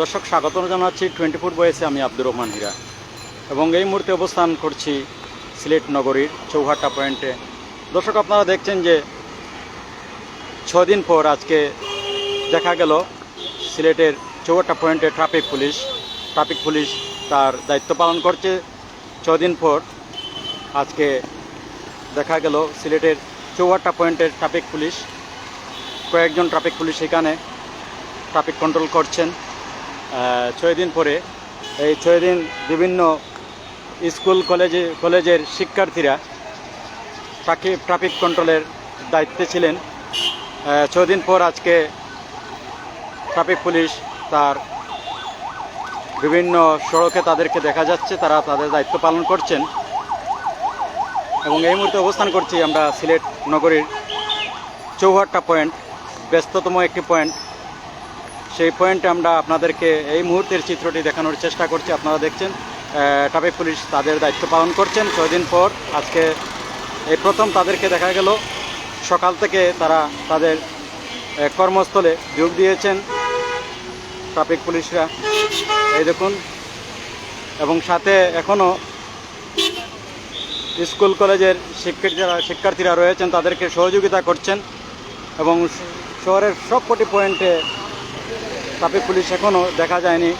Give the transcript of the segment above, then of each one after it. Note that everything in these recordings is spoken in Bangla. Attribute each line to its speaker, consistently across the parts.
Speaker 1: দর্শক স্বাগত জানাচ্ছি টোয়েন্টি ফোর বয়েসে আমি আব্দুর রহমান হীরা। এবং এই মুহূর্তে অবস্থান করছি সিলেট নগরীর চৌহাট্টা পয়েন্টে। দর্শক, আপনারা দেখছেন যে ছদিন পর আজকে দেখা গেল সিলেটের চৌহাট্টা পয়েন্টে ট্রাফিক পুলিশ। ট্রাফিক পুলিশ তার দায়িত্ব পালন করছে। ছদিন পর আজকে দেখা গেল সিলেটের চৌহাট্টা পয়েন্টের ট্রাফিক পুলিশ। কয়েকজন ট্রাফিক পুলিশ এখানে ট্রাফিক কন্ট্রোল করছেন। ছয় দিন পরে এই ছয় দিন বিভিন্ন স্কুল, কলেজে, কলেজের শিক্ষার্থীরা ট্রাফিক ট্রাফিক কন্ট্রোলের দায়িত্বে ছিলেন। ছয় দিন পর আজকে ট্রাফিক পুলিশ তার বিভিন্ন সড়কে তাদেরকে দেখা যাচ্ছে, তারা তাদের দায়িত্ব পালন করছেন। এবং এই মুহূর্তে অবস্থান করছি আমরা সিলেট নগরীর চৌহাট্টা পয়েন্ট, ব্যস্ততম একটি পয়েন্ট। সেই পয়েন্টে আমরা আপনাদেরকে এই মুহূর্তের চিত্রটি দেখানোর চেষ্টা করছি। আপনারা দেখছেন ট্রাফিক পুলিশ তাদের দায়িত্ব পালন করছেন। ছয় দিন পর আজকে এই প্রথম তাদেরকে দেখা গেল। সকাল থেকে তারা তাদের কর্মস্থলে যোগ দিয়েছেন ট্রাফিক পুলিশরা। এই দেখুন, এবং সাথে এখনও স্কুল কলেজের শিক্ষার্থীরা শিক্ষার্থীরা রয়েছেন, তাদেরকে সহযোগিতা করছেন। এবং শহরের সবকটি পয়েন্টে ট্রাফিক পুলিশ এখনও দেখা যায়নি।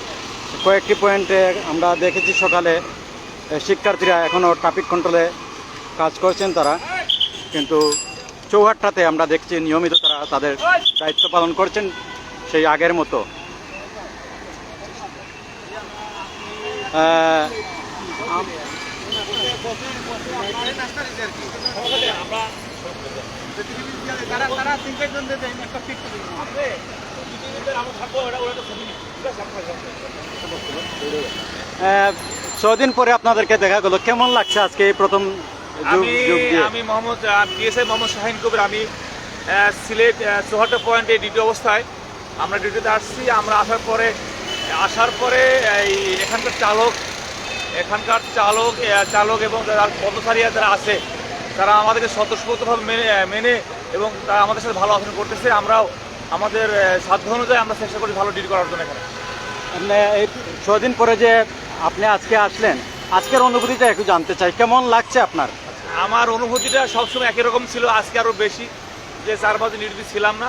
Speaker 1: কয়েকটি পয়েন্টে আমরা দেখেছি সকালে শিক্ষার্থীরা এখনও ট্রাফিক কন্ট্রোলে কাজ করছেন তারা। কিন্তু চৌহাট্টাতে আমরা দেখছি নিয়মিত তারা তাদের দায়িত্ব পালন করছেন সেই আগের মতো। আহ, ছদিন পরে আপনাদেরকে দেখা গেল। কেমন লাগছে আজকে এই প্রথম
Speaker 2: আমি আমি মোহাম্মদ পিএসআই মোহাম্মদ শাহিন কবির। আমি সিলেট চৌহাট্টা পয়েন্টে ডিউটি অবস্থায়। আমরা ডিউটিতে আসছি আমরা আসার পরে আসার পরে এই এখানকার চালক এখানকার চালক চালক এবং যারা পথচারীরা যারা আছে তারা আমাদেরকে স্বতঃস্ফূর্তভাবে মেনে মেনে এবং তারা আমাদের সাথে ভালো আচরণ করতেছে। আমরাও আমাদের সাধ্য অনুযায়ী আমরা চেষ্টা করি ভালো ডিল করার জন্য এখানে।
Speaker 1: আপনি এই ছদিন পরে যে আপনি আজকে আসলেন আজকের অনুভূতিটা একটু জানতে চাই। কেমন লাগছে আপনার?
Speaker 2: আমার অনুভূতিটা সবসময় একই রকম ছিল আজকে আরও বেশি। যে চার পাঁচ দিন ছিলাম না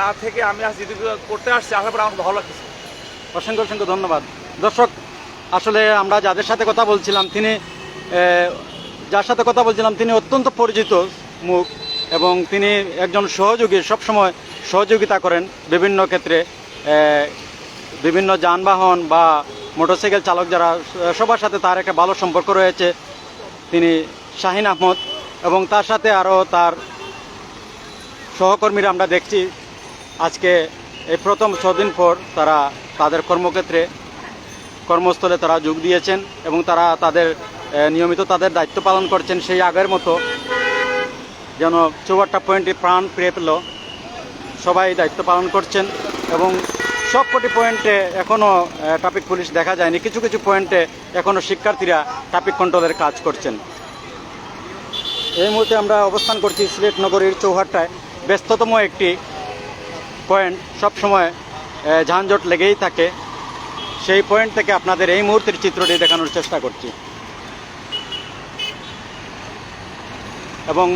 Speaker 2: না থেকে আমি আজ ডিউটি করতে আসছি আসার পরে আমার ভালো লাগছে
Speaker 1: অসংখ্য অসংখ্য ধন্যবাদ। দর্শক আসলে আমরা যাদের সাথে কথা বলছিলাম তিনি যার সাথে কথা বলছিলাম তিনি অত্যন্ত পরিচিত মুখ এবং তিনি একজন সহযোগী সবসময় সহযোগিতা করেন বিভিন্ন ক্ষেত্রে বিভিন্ন যানবাহন বা মোটরসাইকেল চালক যারা সবার সাথে তার একটা ভালো সম্পর্ক রয়েছে। তিনি শাহিন আহমদ এবং তার সাথে আরও তার সহকর্মীরা আমরা দেখছি। আজকে এই প্রথম ছদিন পর তারা তাদের কর্মক্ষেত্রে, কর্মস্থলে তারা যোগ দিয়েছেন এবং তারা তাদের নিয়মিত তাদের দায়িত্ব পালন করছেন। সেই আগের মতো যেন চৌহাট্টা পয়েন্টে প্রাণ ফিরে পেল। সবাই দায়িত্ব পালন করছেন এবং সবকটি পয়েন্টে এখনও ট্রাফিক পুলিশ দেখা যায়নি। কিছু কিছু পয়েন্টে এখনও শিক্ষার্থীরা ট্রাফিক কন্ট্রোলের কাজ করছেন। এই মুহূর্তে আমরা অবস্থান করছি সিলেট নগরীর চৌহাট্টায়। ব্যস্ততম একটি পয়েন্ট, সবসময় যানজট লেগেই থাকে। সেই পয়েন্ট থেকে আপনাদের এই মুহূর্তের চিত্রটি দেখানোর চেষ্টা করছি। এবং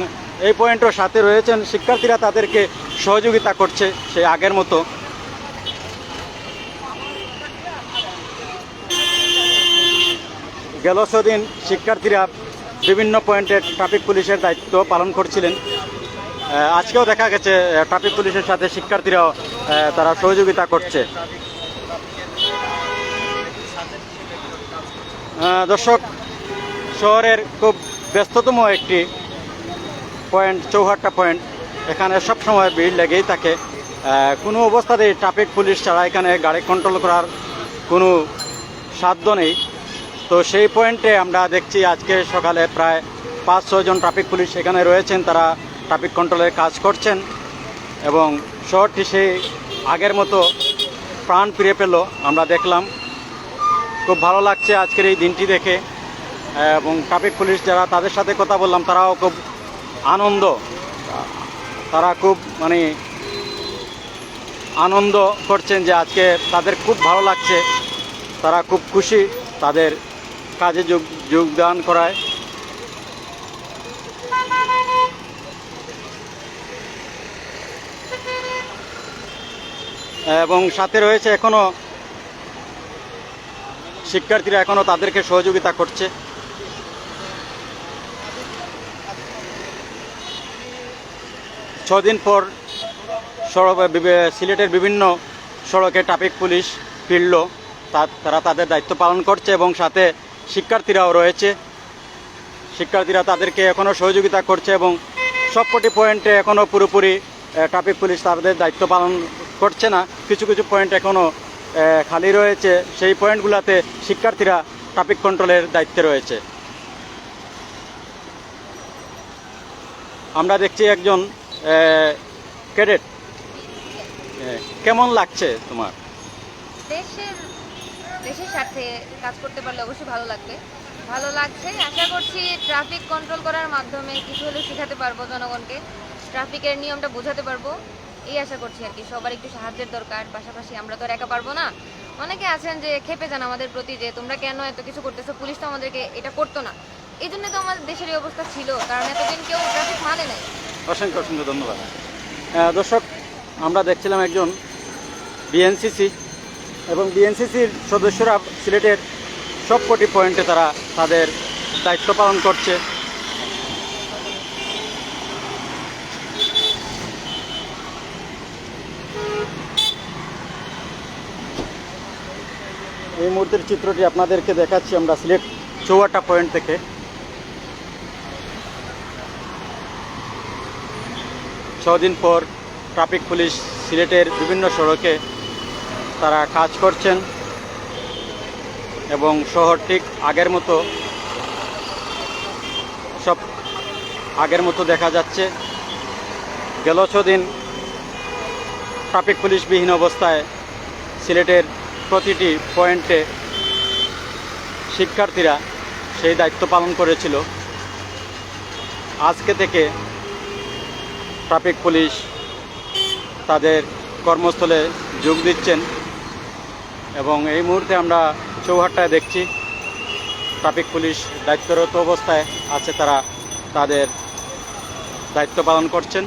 Speaker 1: এই পয়েন্টের সাথে রয়েছেন। শিক্ষার্থীরা তাদেরকে সহযোগিতা করছে সেই আগের মতো। গেল দিন শিক্ষার্থীরা বিভিন্ন পয়েন্টে ট্রাফিক পুলিশের দায়িত্ব পালন করছিলেন। আজকেও দেখা গেছে ট্রাফিক পুলিশের সাথে শিক্ষার্থীরাও তারা সহযোগিতা করছে। দর্শক, শহরের খুব ব্যস্ততম একটি পয়েন্ট, চৌহাট্টা পয়েন্ট, এখানে সব সময় ভিড় লেগেই থাকে। কোনো অবস্থাতেই ট্রাফিক পুলিশ ছাড়া এখানে গাড়ি কন্ট্রোল করার কোনো সাধ্য নেই। তো সেই পয়েন্টে আমরা দেখছি আজকে সকালে প্রায় পাঁচ ছজন ট্রাফিক পুলিশ এখানে রয়েছেন, তারা ট্রাফিক কন্ট্রোলের কাজ করছেন এবং শহরটি সেই আগের মতো প্রাণ ফিরে পেল, আমরা দেখলাম। খুব ভালো লাগছে আজকের এই দিনটি দেখে। এবং ট্রাফিক পুলিশ যারা তাদের সাথে কথা বললাম, তারাও খুব আনন্দ। তারা খুব মানে আনন্দ করছেন যে আজকে তাদের খুব ভালো লাগছে। তারা খুব খুশি তাদের কাজে যোগ, যোগদান করায়। এবং সাথে রয়েছে এখনও শিক্ষার্থীরা এখনও তাদেরকে সহযোগিতা করছে। ছদিন পর সড়ক সিলেটের বিভিন্ন সড়কে ট্রাফিক পুলিশ ফিরল। তারা তাদের দায়িত্ব পালন করছে এবং সাথে শিক্ষার্থীরাও রয়েছে। শিক্ষার্থীরা তাদেরকে এখনও সহযোগিতা করছে এবং সবকটি পয়েন্টে এখনও পুরোপুরি ট্রাফিক পুলিশ তাদের দায়িত্ব পালন করছে না। কিছু কিছু পয়েন্ট এখনও খালি রয়েছে। সেই পয়েন্টগুলোতে শিক্ষার্থীরা ট্রাফিক কন্ট্রোলের দায়িত্বে রয়েছে। আমরা দেখছি একজন ক্যাডেট? কেমন লাগছে তোমার?
Speaker 3: দেশের দেশের স্বার্থে কাজ করতে পারলে অবশ্যই ভালো লাগবে। ভালো লাগছে। আশা করছি ট্রাফিক কন্ট্রোল করার মাধ্যমে কিছু হলেও শেখাতে পারব জনগণকে। ট্রাফিকের নিয়মটা বোঝাতে পারব। এই আশা করছি আর কি। সবার একটু সাহায্যের দরকার। পাশাপাশি আমরা তো আর একা পারব না। অনেকে আছেন যে খেপে যান আমাদের প্রতি যে, তোমরা কেন এত কিছু করতেছো? পুলিশ তো আমাদেরকে এটা করতো না। এই জন্য তো আমাদের দেশের এই অবস্থা ছিল। কারণ এতদিন কেউ ট্রাফিক মানে নাই।
Speaker 1: অসংখ্য অসংখ্য ধন্যবাদ। দর্শক, আমরা দেখছিলাম একজন বিএনসিসি এবং বিএনসিসির সদস্যরা সিলেটের সবকটি পয়েন্টে তারা তাদের দায়িত্ব পালন করছে। এই মুহূর্তের চিত্রটি আপনাদেরকে দেখাচ্ছি, আমরা সিলেট চৌয়াটা পয়েন্ট থেকে। ছদিন পর ট্রাফিক পুলিশ সিলেটের বিভিন্ন সড়কে তারা কাজ করছেন এবং শহর ঠিক আগের মতো সব আগের মতো দেখা যাচ্ছে। গেল ছদিন ট্রাফিক পুলিশবিহীন অবস্থায় সিলেটের প্রতিটি পয়েন্টে শিক্ষার্থীরা সেই দায়িত্ব পালন করেছিল। আজকে থেকে ট্রাফিক পুলিশ তাদের কর্মস্থলে যোগ দিচ্ছেন এবং এই মুহূর্তে আমরা চৌহাট্টায় দেখছি ট্রাফিক পুলিশ দায়িত্বরত অবস্থায় আছে তারা তাদের দায়িত্ব পালন করছেন।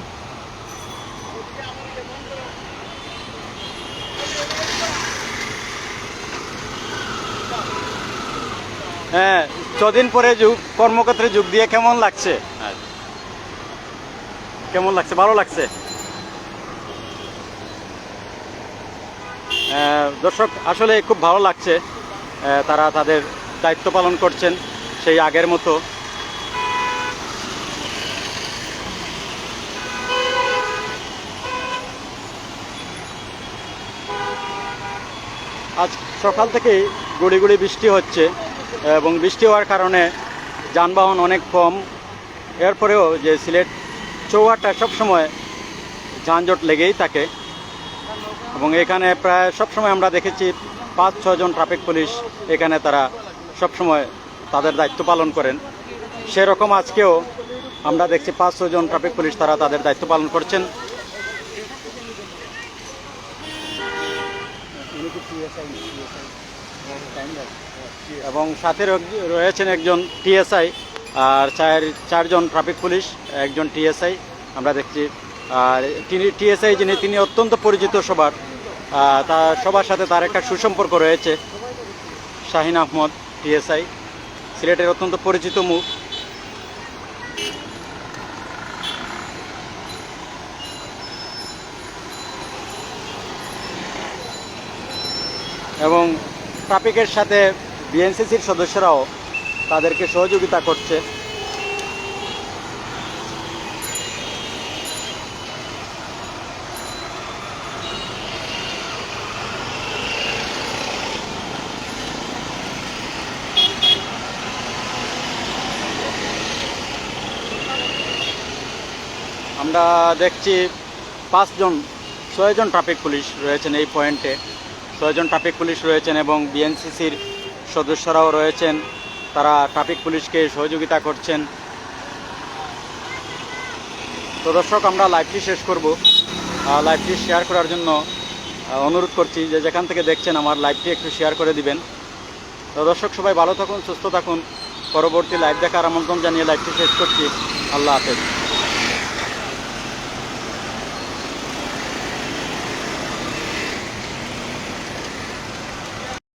Speaker 1: হ্যাঁ ছদিন পরে যুগ কর্মক্ষেত্রে যোগ দিয়ে কেমন লাগছে? কেমন লাগছে? ভালো লাগছে? দর্শক, আসলে খুব ভালো লাগছে তারা তাদের দায়িত্ব পালন করছেন সেই আগের মতো। আজ সকাল থেকেই গুড়ি গুড়ি বৃষ্টি হচ্ছে, এবং বৃষ্টি হওয়ার কারণে যানবাহন অনেক কম। এরপরেও যে সিলেট চৌহাট্টা সবসময় যানজট লেগেই থাকে। এবং এখানে প্রায় সবসময় আমরা দেখেছি পাঁচ ছজন ট্রাফিক পুলিশ এখানে তারা সবসময় তাদের দায়িত্ব পালন করেন। সেরকম আজকেও আমরা দেখছি পাঁচ ছজন ট্রাফিক পুলিশ তারা তাদের দায়িত্ব পালন করছেন। এবং সাথে রয়েছেন একজন টিএসআই আর চার চারজন ট্রাফিক পুলিশ একজন টিএসআই আমরা দেখছি। আর তিনি টিএসআই যিনি, তিনি অত্যন্ত পরিচিত সবার। তার সবার সাথে তার একটা সুসম্পর্ক রয়েছে। শাহিন আহমদ টিএসআই সিলেটের অত্যন্ত পরিচিত মুখ এবং ট্রাফিকের সাথে বিএনসিসির সদস্যরাও তাদেরকে সহযোগিতা করছে। আমরা দেখছি পাঁচজন, ছয়জন ট্রাফিক পুলিশ রয়েছেন এই পয়েন্টে। ছয়জন ট্রাফিক পুলিশ রয়েছেন এবং বিএনসিসির সদস্যরাও রয়েছেন। তারা ট্রাফিক পুলিশকে সহযোগিতা করছেন। তো দর্শক, আমরা লাইভটি শেষ করব। লাইভটি শেয়ার করার জন্য অনুরোধ করছি যে যেখান থেকে দেখছেন আমার লাইভটি একটু শেয়ার করে দিবেন। তো দর্শক, সবাই ভালো থাকুন, সুস্থ থাকুন। পরবর্তী লাইভ দেখার আমন্ত্রণ জানিয়ে লাইভটি শেষ করছি। আল্লাহ হাফেজ।